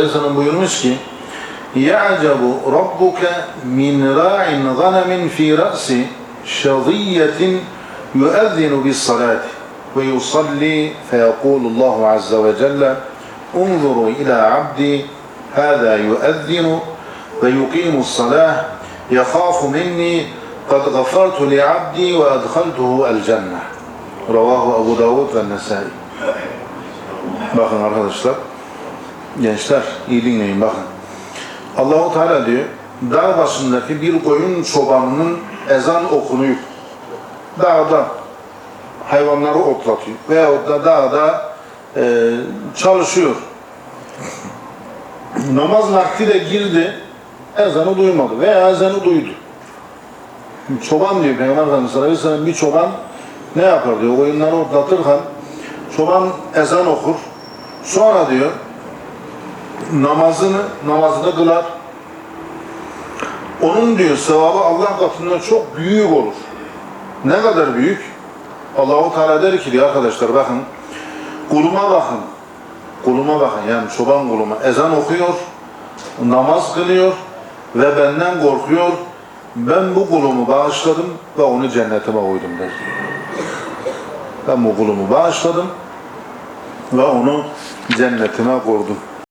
Aleyhisselam buyurmuş ki يَعْجَبُ رَبُّكَ مِنْ رَاعٍ غَنَمٍ فِي رَأْسِ شَظِيَّةٍ يُؤَذِّنُ بِالصَّلَاةِ وَيُصَلِّي فَيَقُولُ اللّٰهُ عَزَّ وَجَلَّ انظُرُوا إِلَى عَبْدِي هَذَا يُؤَذِّنُ وَيُقِيمُ الصَّلَاةِ يَخَافُ مِنِّي قَدْ غَفَرْتُ لِعَبْدِي وَأَدْخَلْتُهُ الْجَنَّةِ Abu Davud ve Nesai. Bakın arkadaşlar, gençler iyi dinleyin bakın. Allahu Teala diyor, dağ başındaki bir koyun çobanının ezan okunuyor. Dağda hayvanları otlatıyor veyahut da dağda e, çalışıyor. Namaz vakti de girdi, ezanı duymadı veya ezanı duydu. Çoban diyor Peygamber Efendimiz sallallahu aleyhi bir çoban ne yapar diyor koyunları otlatırken çoban ezan okur sonra diyor namazını namazını kılar onun diyor sevabı Allah katında çok büyük olur. Ne kadar büyük? Allahu Teala der ki diyor arkadaşlar bakın kuluma bakın. Kuluma bakın yani çoban kuluma ezan okuyor, namaz kılıyor ve benden korkuyor. Ben bu kulumu bağışladım ve onu cennetime koydum der. Ben bu kulumu bağışladım ve onu cennetime koydum.